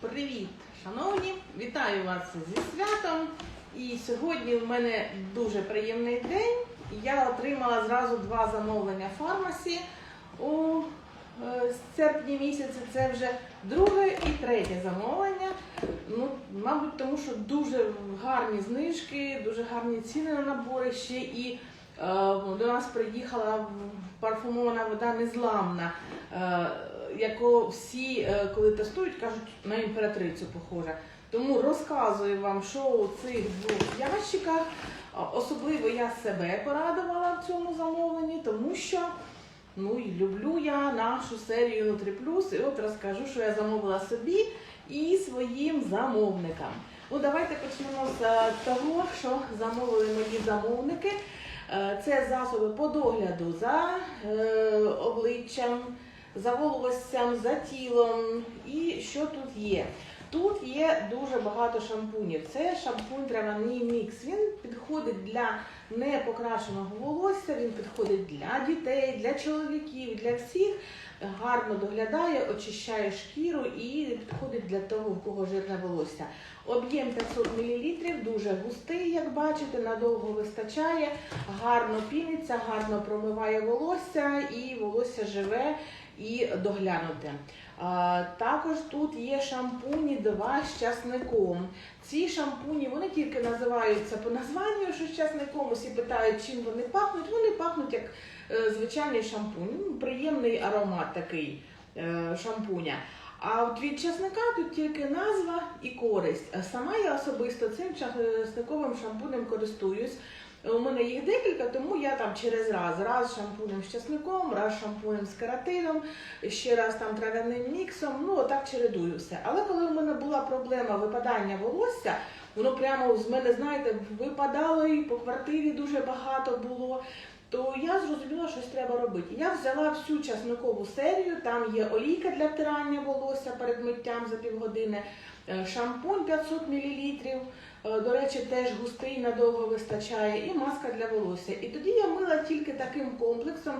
Привіт, шановні! Вітаю вас зі святом. І сьогодні в мене дуже приємний день. Я отримала зразу два замовлення фармасі у е, серпні місяці. Це вже друге і третє замовлення. Ну, мабуть, тому що дуже гарні знижки, дуже гарні ціни на набори. Ще і е, до нас приїхала парфумована вода незламна. Е, яку всі, е, коли тестують, кажуть, на імператрицю похожа. Тому розказую вам, що у цих двох ящиках. Особливо я себе порадувала в цьому замовленні, тому що ну, і люблю я нашу серію Нутрі Плюс. І от розкажу, що я замовила собі і своїм замовникам. Ну, давайте почнемо з е, того, що замовили мої замовники. Е, Це засоби по догляду за обличчям, за волоссям, за тілом. І що тут є? Тут є дуже багато шампунів. Це шампунь травяний мікс. Він підходить для непокрашеного волосся, він підходить для дітей, для чоловіків, для всіх. Гарно доглядає, очищає шкіру і підходить для того, у кого жирне волосся. Об'єм 500 мл, дуже густий, як бачите, надовго вистачає, гарно піниться, гарно промиває волосся і волосся живе і доглянуте. А, Також тут є шампуні два з часником. Ці шампуні вони тільки називаються по названню, що з часником. Усі питають, чим вони пахнуть. Вони пахнуть як е, звичайний шампунь. Ну, приємний аромат такий е, шампуня. А от від часника тут тільки назва і користь. Сама я особисто цим часниковим шампунем користуюсь. У мене їх декілька, тому я там через раз, раз шампунем з часником, раз шампунем з кератином, ще раз там трав'яним міксом, ну отак чередую все. Але коли в мене була проблема випадання волосся, воно прямо з мене, знаєте, випадало і по квартирі дуже багато було. То я зрозуміла, що щось треба робити. Я взяла всю часникову серію, там є олійка для втирання волосся перед миттям за півгодини, е, шампунь 500 мл, до речі, теж густий, надовго вистачає, і маска для волосся. І тоді я мила тільки таким комплексом.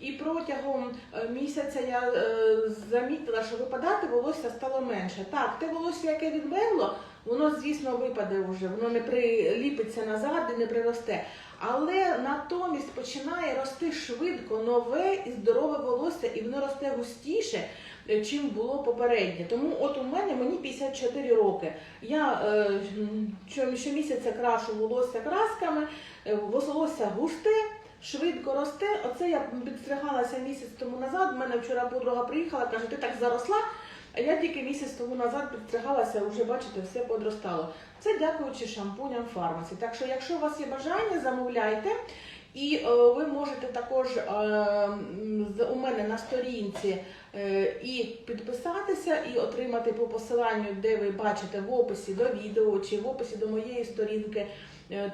І протягом е, місяця я е, замітила, що випадати волосся стало менше. Так, те волосся, яке відмерло, воно, звісно, випаде вже, воно не приліпиться назад і не приросте. Але натомість починає рости швидко нове і здорове волосся, і воно росте густіше, е, чим було попереднє. Тому от у мене мені 54 роки. Я е, щомісяця крашу волосся красками, е, волосся густе. Швидко росте. Оце я підстригалася місяць тому назад. У мене вчора подруга приїхала, каже, ти так заросла. А я тільки місяць тому назад підстригалася, вже бачите, все подростало. Це дякуючи шампуням фармасі. Так що, якщо у вас є бажання, замовляйте. І е, ви можете також е, у мене на сторінці е, і підписатися, і отримати по посиланню, де ви бачите в описі до відео чи в описі до моєї сторінки.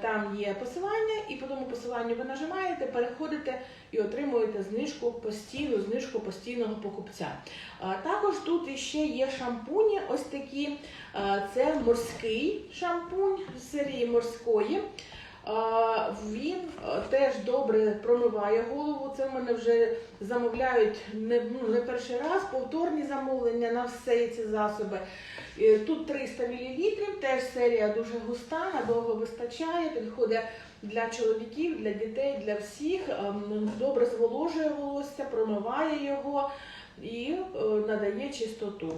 Там є посилання, і по тому посиланню ви нажимаєте, переходите і отримуєте знижку постійну, знижку постійного покупця. Також тут іще є шампуні, ось такі. Це морський шампунь з серії морської. Він е, теж добре промиває голову. Це в мене вже замовляють не, ну, не перший раз, повторні замовлення на все ці засоби. Е, Тут 300 мл, теж серія дуже густа, надовго вистачає, підходить для чоловіків, для дітей, для всіх. Ем, Добре зволожує волосся, промиває його і е, надає чистоту.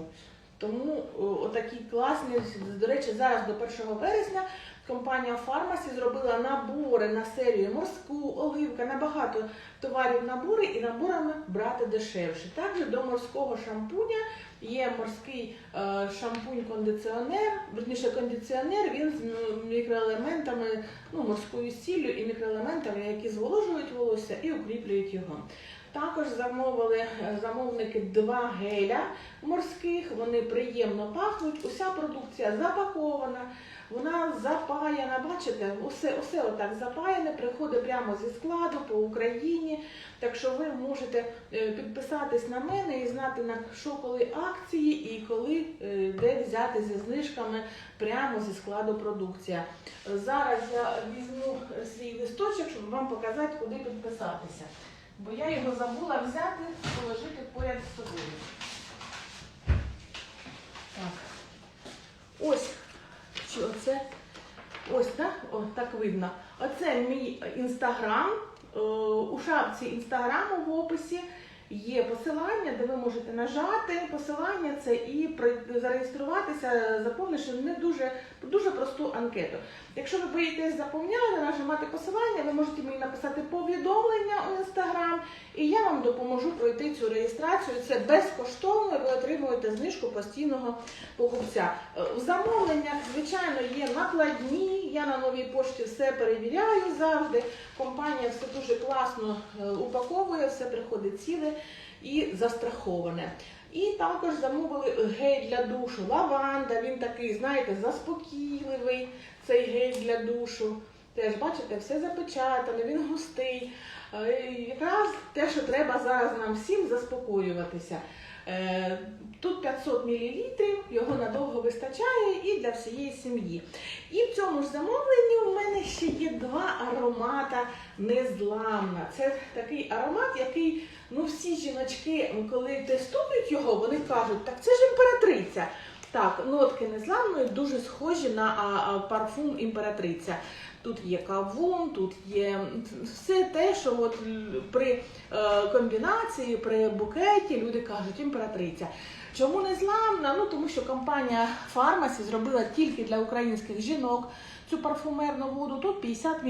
Тому е, отакі класні, до речі, зараз до 1 вересня компанія Фармасі зробила набори на серію морську, оливка, на багато товарів набори і наборами брати дешевше. Також до морського шампуня є морський е, шампунь-кондиціонер, верніше кондиціонер, він з мікроелементами, ну, морською сіллю і мікроелементами, які зволожують волосся і укріплюють його. Також замовили е, замовники два геля морських, вони приємно пахнуть. Уся продукція запакована, вона запаяна. Бачите, усе, усе отак запаяне, приходить прямо зі складу по Україні. Так що ви можете е, підписатись на мене і знати на що коли акції і коли е, де взяти зі знижками прямо зі складу продукція. Зараз я візьму свій листочок, щоб вам показати, куди підписатися. Бо я його забула взяти, положити поряд з собою. Так, оце ось так, о, так видно. Оце мій інстаграм. Е, У шапці інстаграму в описі є посилання, де ви можете нажати посилання це і зареєструватися, заповнивши не дуже, дуже просту анкету. Якщо ви боїтесь заповняти, нажимати посилання, ви можете мені написати повідомлення у інстаграм, і я вам допоможу пройти цю реєстрацію. Це безкоштовно, ви отримуєте знижку постійного покупця. Е, В замовленнях, звичайно, є накладні. Я на новій пошті все перевіряю завжди. Компанія все дуже класно е, упаковує, все приходить ціле і застраховане. І також замовили гель для душу, лаванда. Він такий, знаєте, заспокійливий. Цей гель для душу. Теж бачите, все запечатане, він густий. Е, Якраз те, що треба зараз нам всім заспокоюватися. Е, Тут 500 мл, його надовго вистачає і для всієї сім'ї. І в цьому ж замовленні у мене ще є два аромата незламна. Це такий аромат, який ну, всі жіночки, коли тестують його, вони кажуть, так це ж імператриця. Так, нотки незламної дуже схожі на а, а, парфум імператриця. Тут є кавун, тут є все те, що от при е, комбінації, при букеті люди кажуть імператриця. Чому не зламна? Ну тому що компанія Фармасі зробила тільки для українських жінок цю парфумерну воду. Тут 50 мл.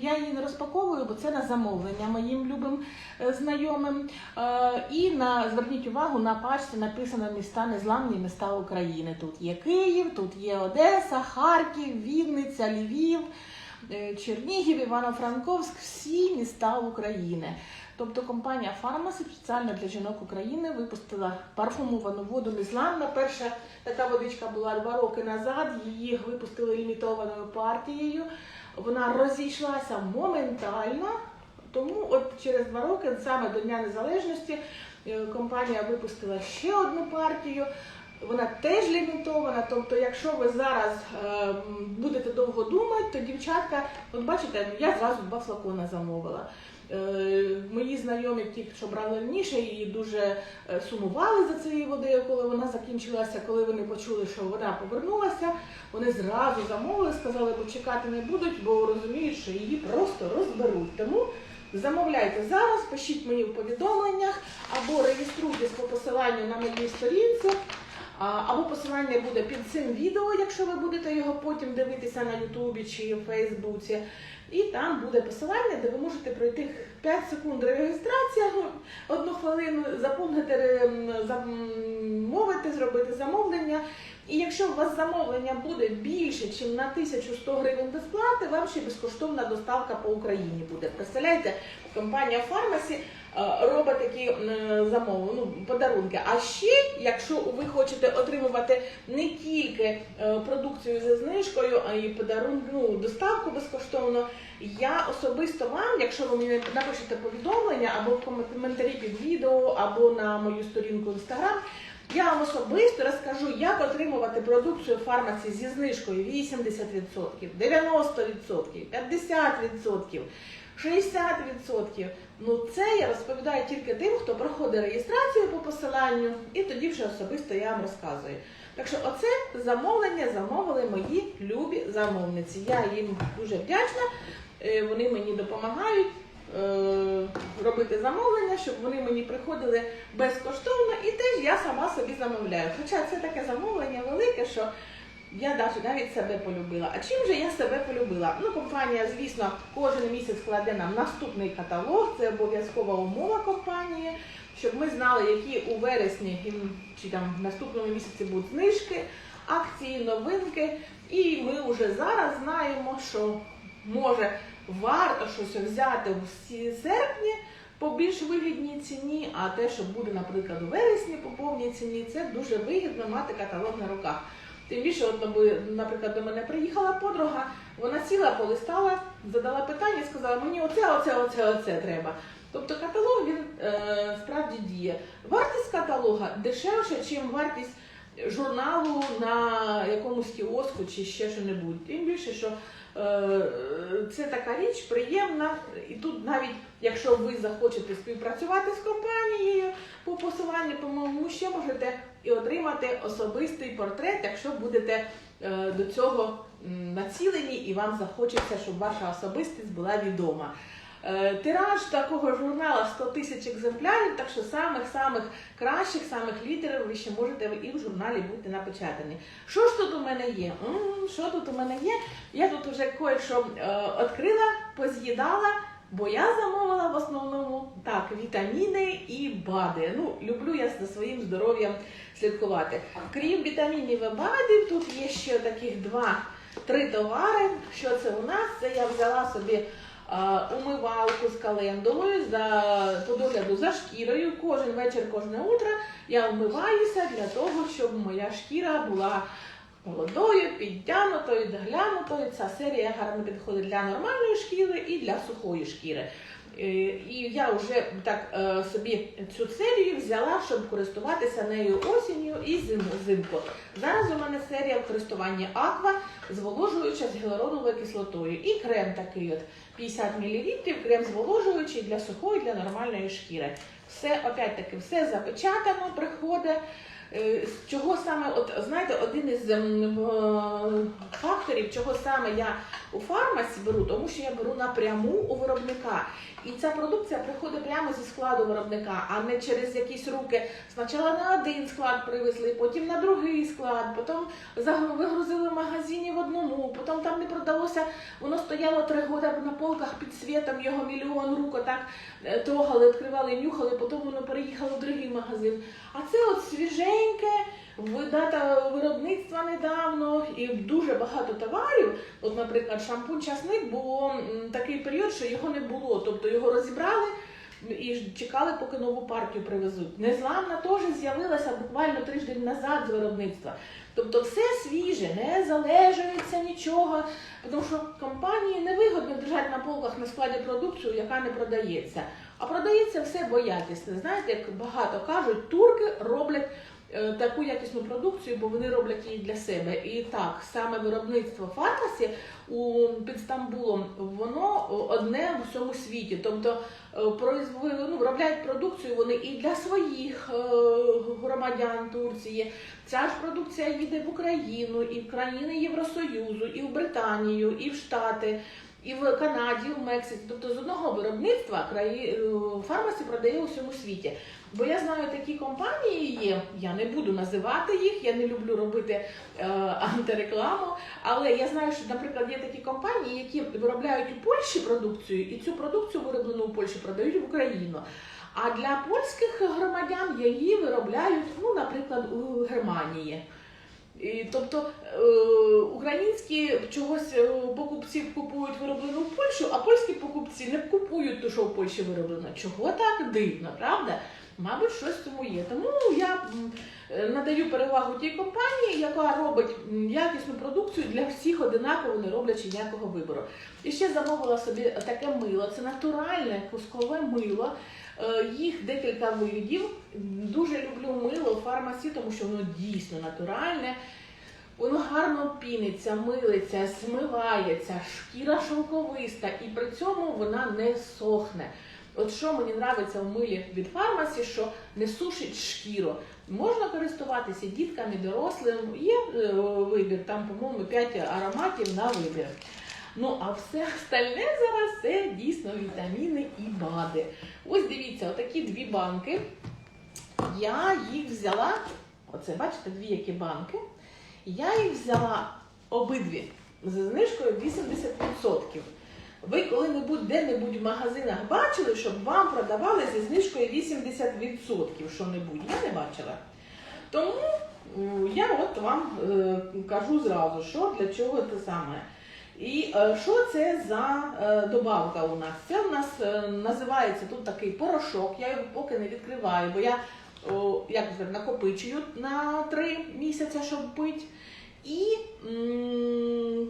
Я її не розпаковую, бо це на замовлення моїм любим е, знайомим. Е, і на зверніть увагу, на пачці написано міста незламні міста України. Тут є Київ, тут є Одеса, Харків, Вінниця, Львів. е, Чернігів, Івано-Франковськ, всі міста України. Тобто компанія Фармасі спеціально для жінок України випустила парфумовану воду незламна. Перша така водичка була два роки назад. Її випустили лімітованою партією. Вона розійшлася моментально. Тому от через два роки, саме до Дня Незалежності, е, компанія випустила ще одну партію. Вона теж лімітована. Тобто, якщо ви зараз е, будете довго думати, то дівчатка, от бачите, я зразу два флакона замовила. Е, Мої знайомі, ті, що брали раніше, і дуже е, сумували за цією водою, коли вона закінчилася. Коли вони почули, що вона повернулася, вони зразу замовили, сказали, бо чекати не будуть, бо розуміють, що її просто розберуть. Тому замовляйте зараз, пишіть мені в повідомленнях або реєструйтесь по посиланню на моїй сторінці. Або посилання буде під цим відео, якщо ви будете його потім дивитися на Ютубі чи Фейсбуці. І там буде посилання, де ви можете пройти 5 секунд реєстрація, ну, одну хвилину, заповнити, ем, замовити, зробити замовлення. І якщо у вас замовлення буде більше, ніж на 1100 гривень безплати, вам ще безкоштовна доставка по Україні буде. Представляєте, компанія Фармасі е, робить такі е, замови, ну, подарунки. А ще, якщо ви хочете отримувати не тільки е, продукцію зі знижкою, а й подарунок, ну, доставку безкоштовно, я особисто вам, якщо ви мені напишете повідомлення або в коментарі під відео, або на мою сторінку в Instagram, я вам особисто розкажу, як отримувати продукцію фармаці зі знижкою 80%, 90%, 50%. 60%. Ну це я розповідаю тільки тим, хто проходить реєстрацію по посиланню, і тоді вже особисто я вам розказую. Так що оце замовлення замовили мої любі замовниці. Я їм дуже вдячна. Е, Вони мені допомагають робити замовлення, щоб вони мені приходили безкоштовно, і теж я сама собі замовляю. Хоча це таке замовлення велике, що я навіть, навіть себе полюбила. А чим же я себе полюбила? Ну, компанія, звісно, кожен місяць кладе нам наступний каталог, це обов'язкова умова компанії, щоб ми знали, які у вересні чи там в наступному місяці будуть знижки, акції, новинки. І ми вже зараз знаємо, що може варто щось взяти в серпні по більш вигідній ціні, а те, що буде, наприклад, у вересні по повній ціні, це дуже вигідно мати каталог на руках. Тим більше, наприклад, до мене приїхала подруга, вона сіла, полистала, задала питання і сказала, мені оце, оце, оце, оце треба. Тобто каталог він е, справді діє. Вартість каталога дешевша, ніж вартість журналу на якомусь кіоску чи ще що-небудь. Тим більше, що це така річ приємна, і тут навіть якщо ви захочете співпрацювати з компанією по посиланню, по-моєму, ще можете і отримати особистий портрет, якщо будете е, до цього націлені і вам захочеться, щоб ваша особистість була відома. Е, Тираж такого журнала 100 тисяч екземплярів, так що самих-самих кращих, самих лідерів ви ще можете і в журналі бути напечатані. Що ж тут у мене є? Що тут у мене є? Я тут вже кое-що е, відкрила, поз'їдала, бо я замовила в основному так, вітаміни і БАДи. Ну, люблю я за своїм здоров'ям слідкувати. Крім вітамінів і БАДів, тут є ще таких два-три товари. Що це у нас? Це я взяла собі умивалку з календулою за по догляду за шкірою. Кожен вечір, кожне утро я вмиваюся для того, щоб моя шкіра була молодою, підтянутою, доглянутою. Ця серія гарно підходить для нормальної шкіри і для сухої шкіри. Е, І я вже так е, собі цю серію взяла, щоб користуватися нею осінню і зиму взимку. Зараз у мене серія в користуванні аква зволожуюча з гіалуроновою кислотою. І крем такий от 50 мл, крем зволожуючий для сухої, для нормальної шкіри. Все, опять-таки, все запечатано, приходить. Е, Чого саме, от знаєте, один із ем, в- факторів, чого саме я у фармасі беру, тому що я беру напряму у виробника. І ця продукція приходить прямо зі складу виробника, а не через якісь руки. Спочатку на один склад привезли, потім на другий склад, потім вигрузили в магазині в одному, потім там не продалося, воно стояло три роки на полках під світом, його мільйон рук отак е, трогали, відкривали, нюхали, потім воно переїхало в другий магазин. А це от свіженьке, дата виробництва недавно і дуже багато товарів. От, наприклад, шампунь часник було такий період, що його не було. Тобто його розібрали і чекали, поки нову партію привезуть. Незламна теж з'явилася буквально тиждень назад з виробництва. Тобто все свіже, не залежується нічого, тому що компанії невигодно держати на полках на складі продукцію, яка не продається. А продається все бо якісне. Знаєте, як багато кажуть, турки роблять таку якісну продукцію, бо вони роблять її для себе. І так, саме виробництво фармасі у під Стамбулом, воно одне в усьому світі. Тобто е, ну, виробляють продукцію вони і для своїх е, громадян Турції. Ця ж продукція їде в Україну, і в країни Євросоюзу, і в Британію, і в Штати. І в Канаді, в Мексиці, тобто з одного виробництва краї... е, фармасі продає у всьому світі. Бо я знаю, такі компанії є, я не буду називати їх, я не люблю робити е, антирекламу, але я знаю, що, наприклад, є такі компанії, які виробляють у Польщі продукцію, і цю продукцію вироблену у Польщі продають в Україну. А для польських громадян її виробляють, ну, наприклад, у Германії. І, тобто е, українські чогось е, покупці купують вироблену в Польщу, а польські покупці не купують те, що в Польщі вироблено. Чого так дивно, правда? Мабуть, щось в цьому є. Тому я е, надаю перевагу тій компанії, яка робить якісну продукцію для всіх одинаково, не роблячи ніякого вибору. І ще замовила собі таке мило. Це натуральне кускове мило. Е, Їх декілька видів. Дуже люблю мило в фармасі, тому що воно дійсно натуральне. Воно гарно піниться, милиться, смивається, шкіра шовковиста, і при цьому вона не сохне. От що мені подобається в милі від фармасі, що не сушить шкіру. Можна користуватися діткам і дорослим. Є е, вибір, там, по-моєму, 5 ароматів на вибір. Ну, а все остальне зараз це дійсно вітаміни і БАДи. Ось дивіться, отакі дві банки. Я їх взяла, оце бачите, дві які банки. Я їх взяла обидві за знижкою 80%. Ви коли-небудь де-небудь в магазинах бачили, щоб вам продавали зі знижкою 80% що-небудь? Я не бачила. Тому я от вам е, кажу зразу, що для чого це саме. І е, що це за е, добавка у нас? Це у нас е, називається тут такий порошок. Я його поки не відкриваю, бо я о, як накопичую на 3 місяці, щоб пити. І м,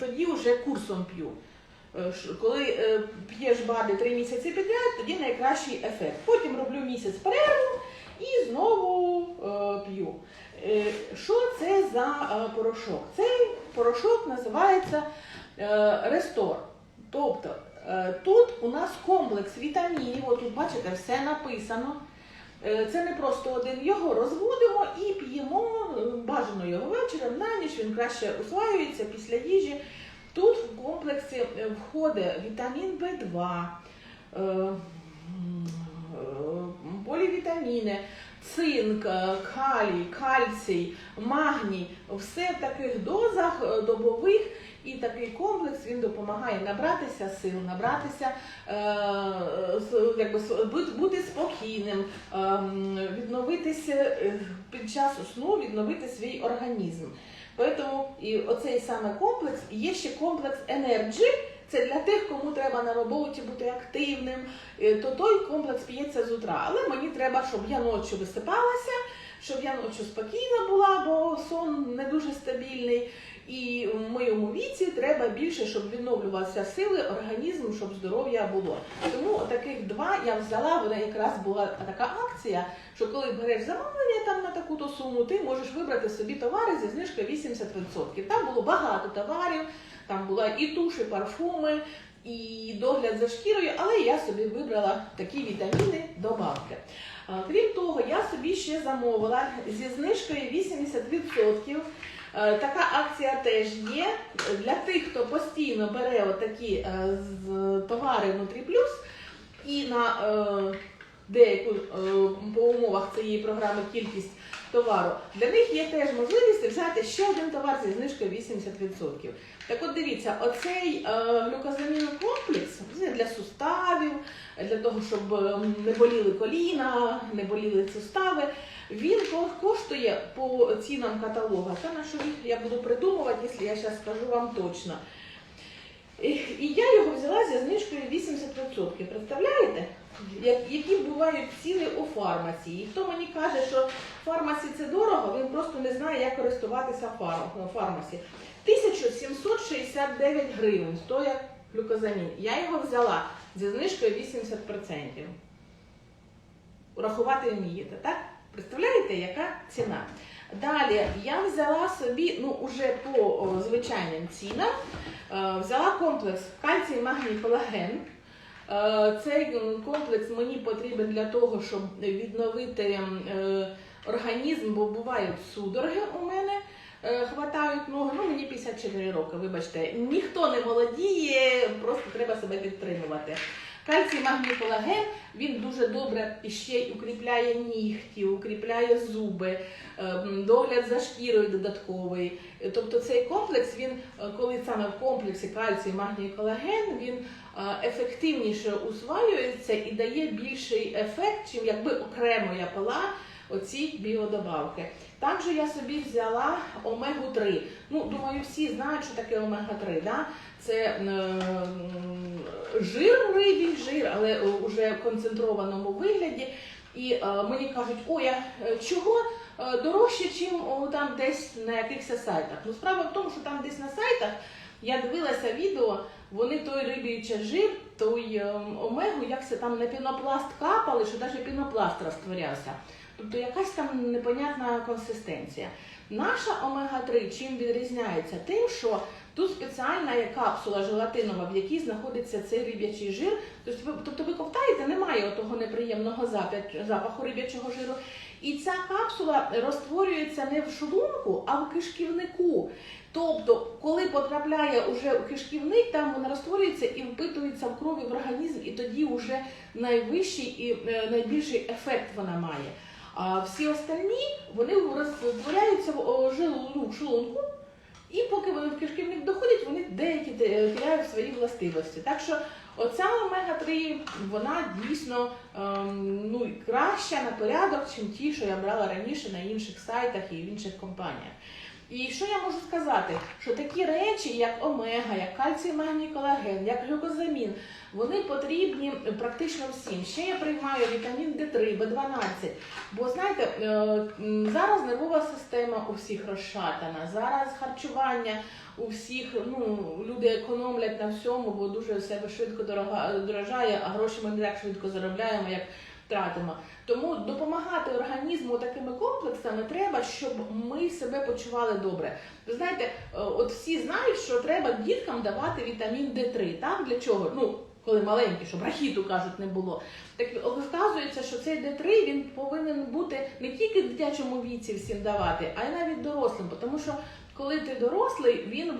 тоді вже курсом п'ю. Е, Коли е, п'єш БАДи 3 місяці підряд, тоді найкращий ефект. Потім роблю місяць перерву і знову е, п'ю. Е, Що це за е, порошок? Цей порошок називається е, Рестор. Тобто е, тут у нас комплекс вітамінів, тут бачите, все написано. Е, Це не просто один його розводимо і п'ємо е, бажано його вечором на ніч. Він краще усваюється після їжі. Тут в комплексі е, входить вітамін В2, е, м, е, полівітаміни, цинк, е, калій, кальцій, магній. Все в таких дозах е, добових. І такий комплекс він допомагає набратися сил, набратися, е, якби, бути, спокійним, ем, відновитися е, під час сну, відновити свій організм. Тому і оцей саме комплекс є ще комплекс Energy. Це для тих, кому треба на роботі бути активним, е, то той комплекс п'ється з утра. Але мені треба, щоб я ночі висипалася, щоб я ночі спокійна була, бо сон не дуже стабільний. І в моєму віці треба більше, щоб відновлювалися сили, організм, щоб здоров'я було. Тому таких два я взяла, вона якраз була така акція, що коли береш замовлення там на таку-то суму, ти можеш вибрати собі товари зі знижкою 80%. Там було багато товарів, там була і туш, і парфуми, і догляд за шкірою, але я собі вибрала такі вітаміни добавки. Крім того, я собі ще замовила зі знижкою 80%. Е, Така акція теж є для тих, хто постійно бере отакі е, товари внутрі плюс і на е, деяку е, по умовах цієї програми кількість товару. Для них є теж можливість взяти ще один товар зі знижкою 80%. Так от дивіться, оцей е, глюкозамін комплекс для суставів, для того, щоб е, не боліли коліна, не боліли сустави. Він коштує по цінам каталога. Це на що я буду придумувати, якщо я зараз скажу вам точно. І, я його взяла зі знижкою 80%. Представляєте? Які бувають ціни у фармасі. І хто мені каже, що фармасі це дорого, він просто не знає, як користуватися фар- фармасі. 1769 гривень стоїть глюкозамін. Я його взяла зі знижкою 80%. Рахувати вмієте, так? Представляєте, яка ціна? Далі я взяла собі, ну уже по о, звичайним цінам, е, взяла комплекс кальцій, магній, колаген. Е, Цей комплекс мені потрібен для того, щоб відновити е, організм, бо бувають судороги у мене. е, Хватають ноги, ну мені 54 роки, вибачте. Ніхто не молодіє, просто треба себе підтримувати. Кальцій, магній, колаген, він дуже добре ще й укріпляє нігті, укріпляє зуби, ем, догляд за шкірою додатковий. Е, Тобто цей комплекс, він, е, коли саме в комплексі кальцій, магній, колаген, він е, ефективніше усваюється і дає більший ефект, чим якби окремо я пила оці біодобавки. Же я собі взяла омегу 3. Ну, думаю, всі знають, що таке омега 3. Да? Це е, жир рибі, жир, але вже в концентрованому вигляді. І е, мені кажуть, ой, а е, чого дорожче, чим о, там десь на якихось сайтах. Ну, справа в тому, що там десь на сайтах я дивилася відео, вони той риб'ячий жир, той омегу, як це там на пінопласт капали, що навіть пінопласт розтворявся. Тобто якась там непонятна консистенція. Наша омега-3 чим відрізняється? Тим, що тут спеціальна є капсула желатинова, в якій знаходиться цей риб'ячий жир. Тобто ви, тобто ковтаєте, немає того неприємного запаху риб'ячого жиру. І ця капсула розтворюється не в шлунку, а в кишківнику. Тобто, коли потрапляє уже у кишківник, там вона розтворюється і впитується в крові в організм, і тоді вже найвищий і е, найбільший ефект вона має. А всі остальні вони розтворяються в о, і поки вони в кишківник доходять, вони деякі теряють свої властивості. Так що оця омега-3, вона дійсно ем, ну, краща на порядок, чим ті, що я брала раніше на інших сайтах і в інших компаніях. І що я можу сказати? Що такі речі, як омега, як кальцій, магній, колаген, як глюкозамін, вони потрібні практично всім. Ще я приймаю вітамін Д3, Б12. Бо знаєте, е, зараз нервова система у всіх розшатана, зараз харчування у всіх, ну люди економлять на всьому, бо дуже все швидко дорога, дорожає, а гроші ми не так швидко заробляємо, як тратимо. Тому допомагати організму такими комплексами треба, щоб ми себе почували добре. Ви знаєте, е, от всі знають, що треба діткам давати вітамін Д3. Так для чого? Ну коли маленькі, щоб рахіту кажуть, не було. Так оказується, що цей Д3 він повинен бути не тільки в дитячому віці всім давати, а й навіть дорослим. Тому що коли ти дорослий, він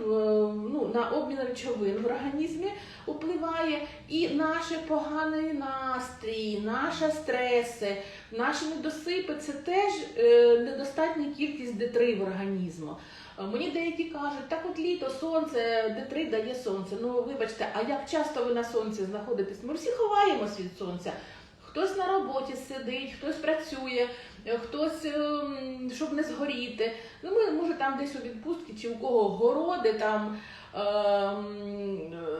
ну, на обмін речовин в організмі впливає, і наш поганий настрій, наші стреси, наші недосипи це теж е, недостатня кількість Д3 в організму. Е, Мені деякі кажуть, так от літо, сонце, Д3 дає сонце. Ну вибачте, а як часто ви на сонці знаходитесь? Ми всі ховаємось від сонця. Хтось на роботі сидить, хтось працює, хтось, ем, щоб не згоріти. Ну, може, там десь у відпустці, чи у кого городи, там ем,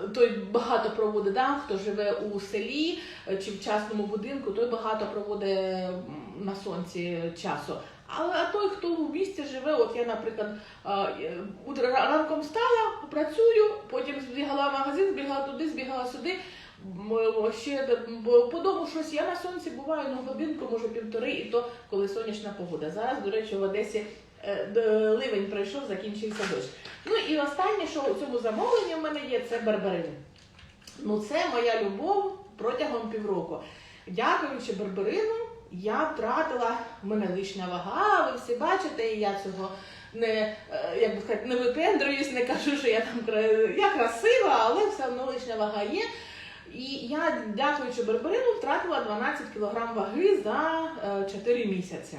е, той багато проводить, да, хто живе у селі е, чи в частному будинку, той багато проводить на сонці часу. Але а той, хто в місті живе, от я, наприклад, е, е, ранком встала, працюю, потім збігала в магазин, збігала туди, збігала сюди. Ще по дому щось я на сонці буваю ну, годинку, може півтори, і то коли сонячна погода. Зараз, до речі, в Одесі е, ливень пройшов, закінчився дощ. Ну і останнє, що у цьому замовленні в мене є, це берберин. Ну це моя любов протягом півроку. Дякуючи берберину, я втратила в мене лишня вага. Ви всі бачите, і я цього не е, як би сказати, не випендрююсь, не кажу, що я там я красива, але все одно лишня вага є. І я, дякуючи берберину, втратила 12 кг ваги за е, 4 місяці.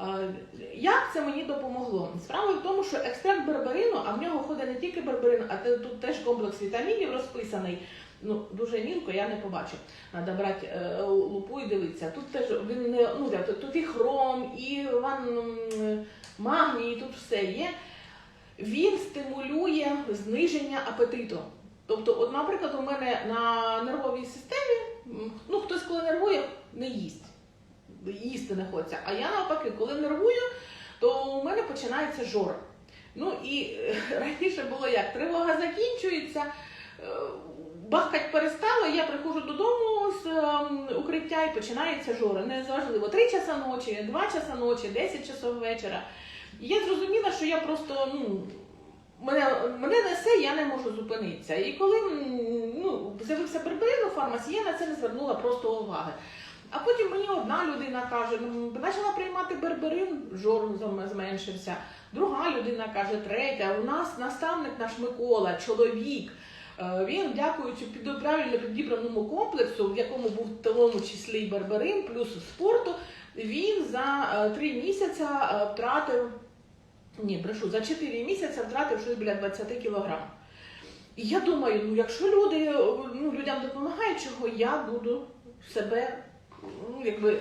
Е, Як це мені допомогло? Справа в тому, що екстракт берберину, а в нього ходить не тільки берберин, а тут теж комплекс вітамінів розписаний. Ну, дуже мілко я не побачив. Треба брати е, лупу і дивитися. Тут теж він не ну, тут, тут і хром, і ван, магній, тут все є. Він стимулює зниження апетиту. Тобто, от, наприклад, у мене на нервовій системі, ну хтось коли нервує, не їсть. Їсти не хочеться. А я навпаки, коли нервую, то у мене починається жор. Ну і е, раніше було як? Тривога закінчується, е, бахкать перестало, я приходжу додому з ем, укриття і починається жора. Неважливо, 3 часа ночі, 2 часа ночі, 10 часов вечора. І я зрозуміла, що я просто ну, мене, мене несе, я не можу зупинитися. І коли ну, з'явився берберин у фармасі, я на це не звернула просто уваги. А потім мені одна людина каже, ну почала приймати берберин, жор зам- зменшився. Друга людина каже, третя. У нас наставник наш Микола, чоловік. е, Він, дякуючи правильно підібраному комплексу, в якому був в тому числі і берберин, плюс спорту, він за е, три місяці е, втратив, ні, брешу, за 4 місяці втратив щось біля 20 кілограм. І я думаю, ну якщо люди ну, людям допомагають, чого я буду себе ну, якби,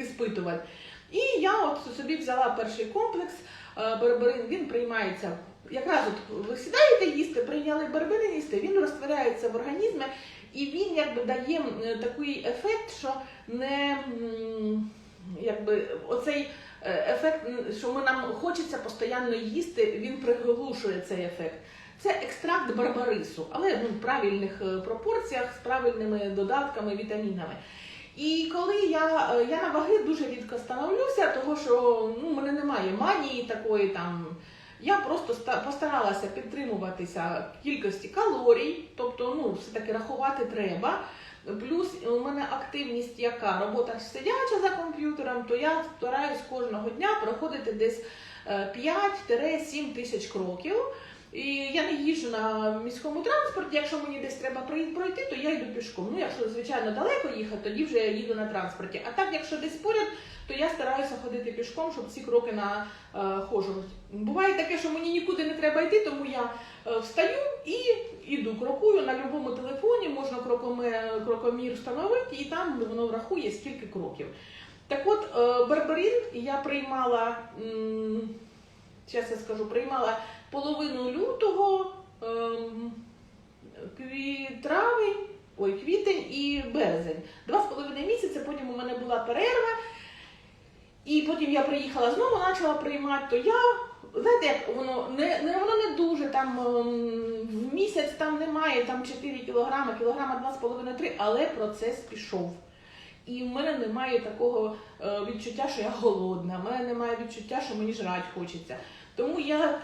іспитувати. І я от собі взяла перший комплекс е, берберин, він приймається. Якраз от ви сідаєте їсти, прийняли берберин їсти, він розтворяється в організмі, і він якби дає такий ефект, що не якби оцей ефект, що ми нам хочеться постійно їсти, він приглушує цей ефект. Це екстракт барбарису, але ну, в правильних е, пропорціях з правильними додатками, вітамінами. І коли я, е, я на ваги дуже рідко становлюся, тому що ну, в мене немає манії такої там. Я просто постаралася підтримуватися кількості калорій, тобто ну, все-таки рахувати треба. Плюс у мене активність яка робота сидяча за комп'ютером, то я стараюсь кожного дня проходити десь е, 5-7 тисяч кроків. І я не їжджу на міському транспорті. Якщо мені десь треба пройти, то я йду пішком. Ну, якщо звичайно далеко їхати, тоді вже я їду на транспорті. А так, якщо десь поряд, то я стараюся ходити пішком, щоб ці кроки нахожувати. Буває таке, що мені нікуди не треба йти, тому я е, встаю і йду, крокую на будь-якому телефоні, можна крокоме- крокомір встановити, і там воно врахує скільки кроків. Так от, е, берберин я приймала, зараз я скажу, приймала половину лютого, ем, травень, ой, квітень і березень. Два з половиною місяці, потім у мене була перерва. І потім я приїхала знову, почала приймати, то я, знаєте, як воно не, не воно не дуже там ем, в місяць там немає там 4 кілограми, кілограма 2,5-3, але процес пішов. І в мене немає такого е, відчуття, що я голодна. В мене немає відчуття, що мені жрати хочеться. Тому я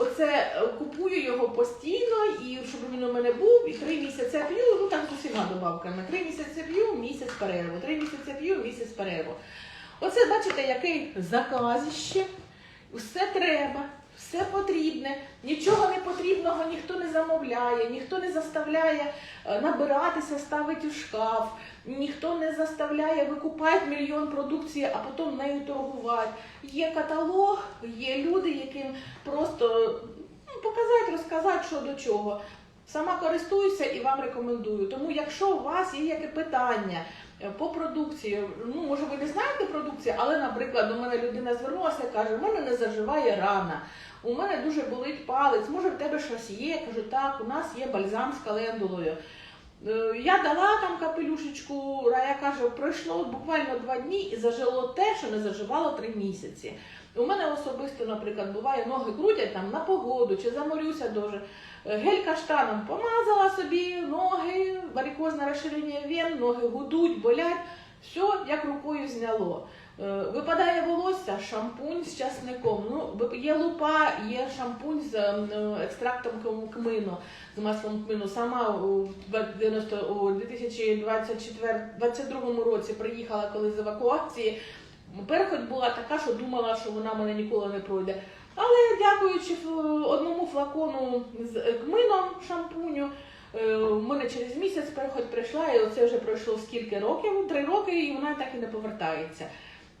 оце е, купую його постійно, і щоб він у мене був, і три місяці п'ю, ну там з усіма добавками. Три місяці п'ю, місяць перерву. Три місяці п'ю, місяць перерву. Оце бачите, який заказище. Усе треба, все потрібне, нічого не потрібного ніхто не замовляє, ніхто не заставляє е, набиратися, ставити у шкаф, ніхто не заставляє викупати мільйон продукції, а потім нею торгувати. Є каталог, є люди, яким просто ну, показати, розказати, що до чого. Сама користуюся і вам рекомендую. Тому, якщо у вас є яке питання е, по продукції, ну може ви не знаєте продукції, але, наприклад, до мене людина звернулася і каже, у мене не заживає рана, у мене дуже болить палець, може в тебе щось є. Кажу, так, у нас є бальзам з календулою. Е, Я дала там капелюшечку, Рая каже, пройшло буквально два дні і зажило те, що не заживало три місяці. У мене особисто, наприклад, буває, ноги крутять там на погоду чи заморюся дуже. Е, Гель каштаном помазала собі ноги, варикозне розширення вен, ноги гудуть, болять. Все як рукою зняло. Е, Випадає волосся, шампунь з часником. Ну, є лупа, є шампунь з е, екстрактом кмину, з маслом кмину. Сама у 90, у 2022 році приїхала коли з евакуації. Перехоть була така, що думала, що вона мене ніколи не пройде. Але дякуючи одному флакону з кмином шампуню, е, в мене через місяць перехоть прийшла, і оце вже пройшло скільки років? Три роки, і вона так і не повертається.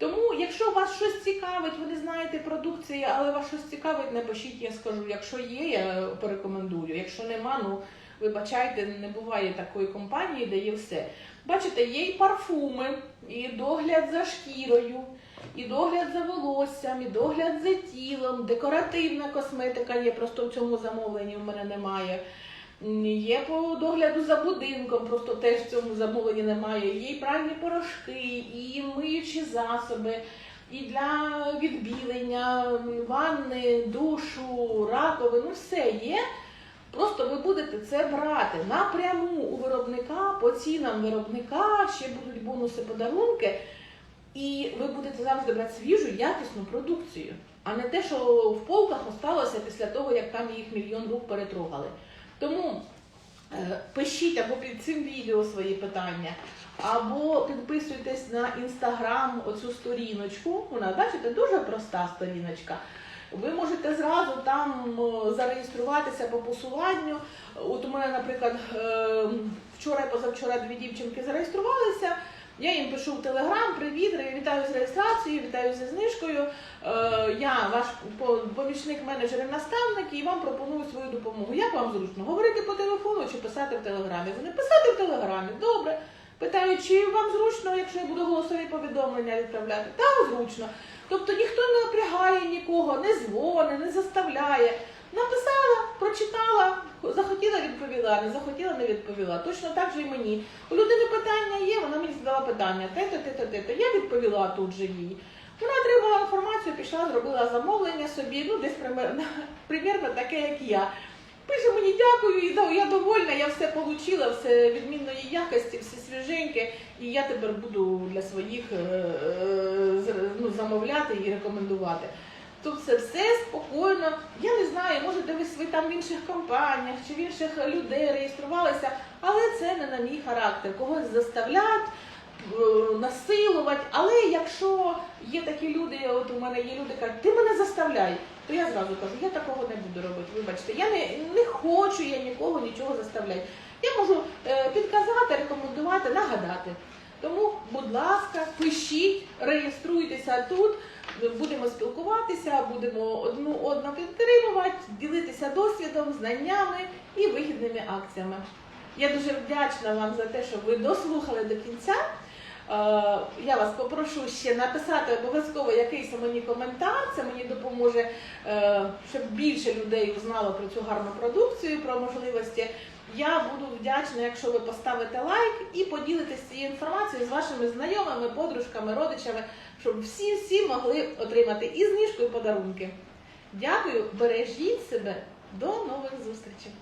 Тому, якщо вас щось цікавить, ви не знаєте продукції, але вас щось цікавить, напишіть, я скажу. Якщо є, я порекомендую. Якщо нема, ну вибачайте, не буває такої компанії, де є все. Бачите, є і парфуми, і догляд за шкірою, і догляд за волоссям, і догляд за тілом, декоративна косметика є, просто в цьому замовленні в мене немає. Є по догляду за будинком, просто теж в цьому замовленні немає. Є і пральні порошки, і миючі засоби, і для відбілення, ванни, душу, раковини, ну все є. Просто ви будете це брати напряму у виробника, по цінам виробника, ще будуть бонуси, подарунки, і ви будете завжди брати свіжу, якісну продукцію, а не те, що в полках осталося після того, як там їх мільйон рук перетрогали. Тому е, пишіть або під цим відео свої питання, або підписуйтесь на інстаграм оцю сторіночку. Вона, бачите, дуже проста сторіночка. Ви можете зразу там е, зареєструватися по посуванню. От у мене, наприклад, е, вчора і позавчора дві дівчинки зареєструвалися. Я їм пишу в Телеграм, привіт, вітаю з реєстрацією, вітаю зі знижкою. Е, Я ваш помічник менеджер і наставник і вам пропоную свою допомогу. Як вам зручно? Говорити по телефону чи писати в Телеграмі? Вони писати в Телеграмі, добре. Питаю, чи вам зручно, якщо я буду голосові повідомлення відправляти? Так, зручно. Тобто ніхто не напрягає нікого, не дзвонить, не заставляє. Написала, прочитала, захотіла відповіла, не захотіла не відповіла. Точно так же і мені. У людини питання є, вона мені задала питання, те-то, те-то, те-то. Я відповіла тут же їй. Вона отримала інформацію, пішла, зробила замовлення собі, ну десь примерно, примерно таке, як я. Пише мені дякую, я довольна, я все отримала, все відмінної якості, все свіженьке, і я тепер буду для своїх е, е, ну, замовляти і рекомендувати. Тут це все спокійно. Я не знаю, може десь ви там в інших компаніях чи в інших людей реєструвалися, але це не на мій характер. Когось заставлять, е, насилувати. Але якщо є такі люди, от у мене є люди, кажуть, ти мене заставляй, то я зразу кажу, я такого не буду робити. Вибачте, я не, не хочу я нікого нічого заставляти. Я можу е, підказати, рекомендувати, нагадати. Тому, будь ласка, пишіть, реєструйтеся тут. Будемо спілкуватися, будемо одну одну підтримувати, ділитися досвідом, знаннями і вигідними акціями. Я дуже вдячна вам за те, що ви дослухали до кінця. Е, Я вас попрошу ще написати обов'язково якийсь мені коментар. Це мені допоможе, е, щоб більше людей узнало про цю гарну продукцію, про можливості. Я буду вдячна, якщо ви поставите лайк і поділитесь цією інформацією з вашими знайомими, подружками, родичами, щоб всі всі могли отримати і знижку, і подарунки. Дякую, бережіть себе, до нових зустрічей!